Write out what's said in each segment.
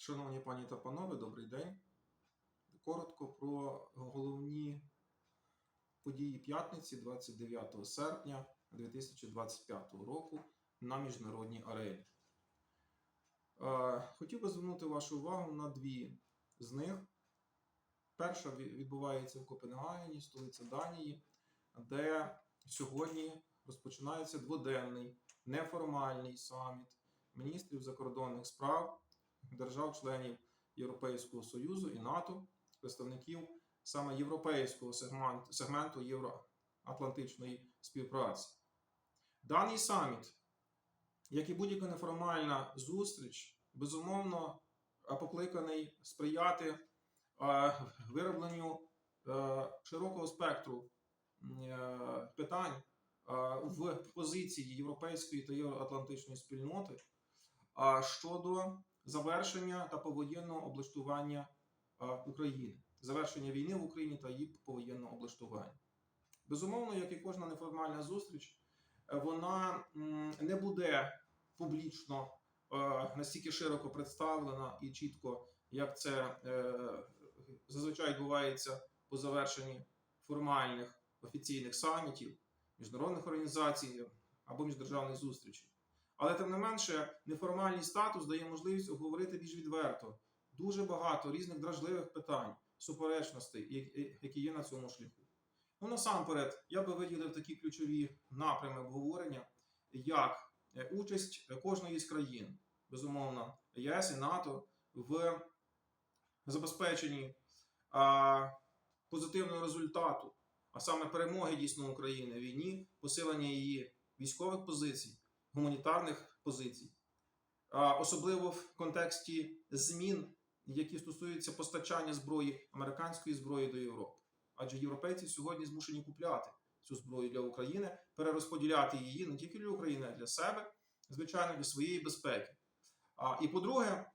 Шановні пані та панове, добрий день. Коротко про головні події п'ятниці 29 серпня 2025 року на міжнародній арені. Е, Хотів би звернути вашу увагу на дві з них. Перша відбувається в Копенгагені, столиця Данії, де сьогодні розпочинається дводенний неформальний саміт міністрів закордонних справ держав-членів Європейського Союзу і НАТО, представників саме європейського сегменту, сегменту євроатлантичної співпраці. Даний саміт, як і будь-яка неформальна зустріч, безумовно е, покликаний сприяти е, виробленню е, широкого спектру питань в позиції європейської та євроатлантичної спільноти щодо завершення та повоєнного облаштування України, завершення війни в Україні та її повоєнного облаштування. Безумовно, як і кожна неформальна зустріч, е, вона не буде публічно е, настільки широко представлена і чітко, як це е, зазвичай відбувається по завершенні формальних офіційних самітів, міжнародних організацій або міждержавних зустрічей. Але тим не менше, неформальний статус дає можливість обговорити більш відверто дуже багато різних дражливих питань, суперечностей, які є на цьому шляху. Ну насамперед, я би виділив такі ключові напрями обговорення, як е, участь кожної з країн, безумовно, ЄС і НАТО в забезпеченні а, позитивного результату, а саме перемоги дійсно України в війні, посилення її військових позицій, гуманітарних позицій, особливо в контексті змін, які стосуються постачання зброї американської зброї до Європи. Адже європейці сьогодні змушені купляти цю зброю для України, перерозподіляти її не тільки для України, а для себе, звичайно, для своєї безпеки. І по-друге,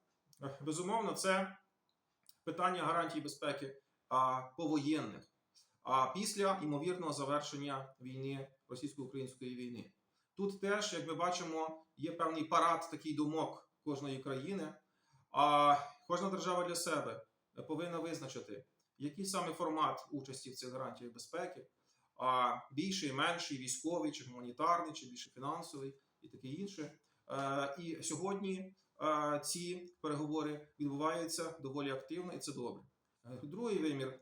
безумовно, це питання гарантій безпеки повоєнних. А після ймовірного завершення війни російсько-української війни. Тут теж, як ми бачимо, є певний парад такий думок кожної країни. А кожна держава для себе повинна визначити, який саме формат участі в цих гарантіях безпеки, а більший, менший, військовий, чи гуманітарний, чи більше фінансовий і таке інше. Е, І сьогодні е, ці переговори відбуваються доволі активно, і це добре. Другий вимір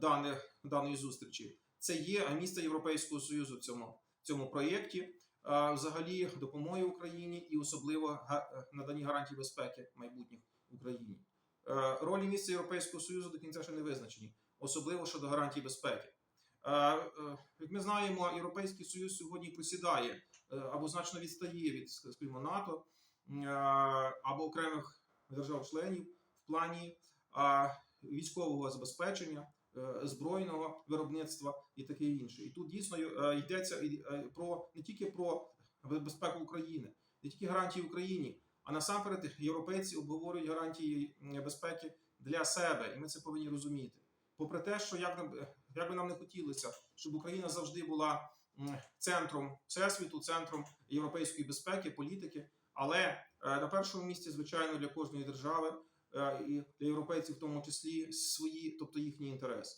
даних, даної зустрічі це є місце Європейського Союзу в цьому, цьому проєкті взагалі допомоги Україні і особливо е, надані гарантій безпеки майбутніх Україні. Е, Ролі місця Європейського Союзу до кінця ще не визначені, особливо щодо гарантій безпеки. Е, Як ми знаємо, Європейський Союз сьогодні просідає е, або значно відстає від скажімо, НАТО або окремих держав-членів в плані військового забезпечення, збройного виробництва і таке інше. І тут дійсно е, йдеться е, про не тільки про безпеку України, не тільки гарантії Україні, а насамперед європейці обговорюють гарантії безпеки для себе, і ми це повинні розуміти. Попри те, що як, нам- як би нам не хотілося, щоб Україна завжди була центром всесвіту, центром європейської безпеки, політики, але е, на першому місці, звичайно, для кожної держави е, і для європейців, в тому числі, свої, тобто їхні інтереси.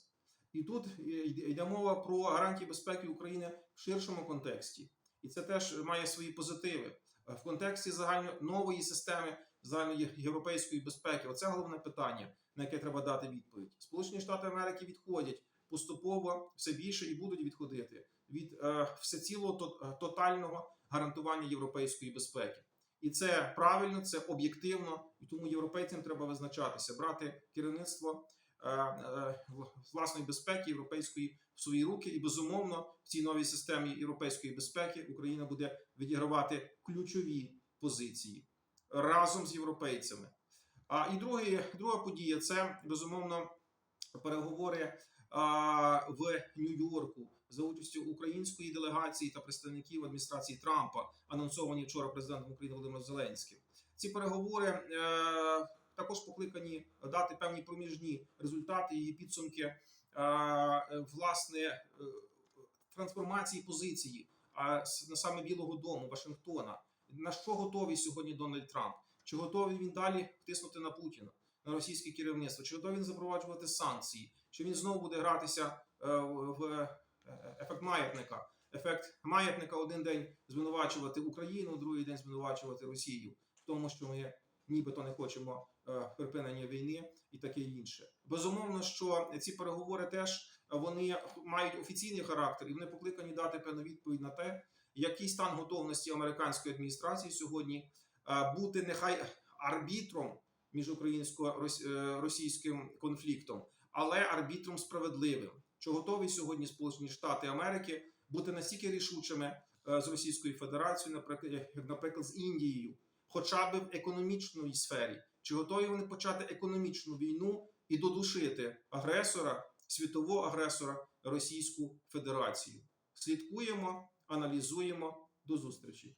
І тут е, йде мова про гарантії безпеки України в ширшому контексті, і це теж має свої позитиви Е, в контексті загально нової системи загальної європейської безпеки. Оце головне питання, на яке треба дати відповідь. Сполучені Штати Америки відходять поступово все більше і будуть відходити від е, всецілого е, тотального гарантування європейської безпеки. І це правильно, це об'єктивно, і тому європейцям треба визначатися, брати керівництво е, е, власної безпеки європейської в свої руки. І безумовно, в цій новій системі європейської безпеки Україна буде відігравати ключові позиції разом з європейцями. А і другий, друга подія це безумовно переговори в Нью-Йорку за участю української делегації та представників адміністрації Трампа, анонсовані вчора президентом України Володимиром Зеленським. Ці переговори е, також покликані дати певні проміжні результати і підсумки е, власне е, трансформації позиції на саме Білого Дому, Вашингтона. На що готовий сьогодні Дональд Трамп? Чи готовий він далі тиснути на Путіна, на російське керівництво? Чи готовий він запроваджувати санкції? Чи він знову буде гратися е, в е, ефект маятника? Ефект маятника один день звинувачувати Україну, другий день звинувачувати Росію в тому, що ми нібито не хочемо е, припинення війни і таке інше. Безумовно, що ці переговори теж вони мають офіційний характер, і вони покликані дати певну відповідь на те, який стан готовності американської адміністрації сьогодні бути нехай арбітром між українсько-російським конфліктом, але арбітром справедливим. Чи готові сьогодні Сполучені Штати Америки бути настільки рішучими е, з Російською Федерацією, наприклад, наприклад, з Індією, хоча б в економічній сфері, чи готові вони почати економічну війну і додушити агресора, світового агресора Російську Федерацію? Слідкуємо, аналізуємо. До зустрічі.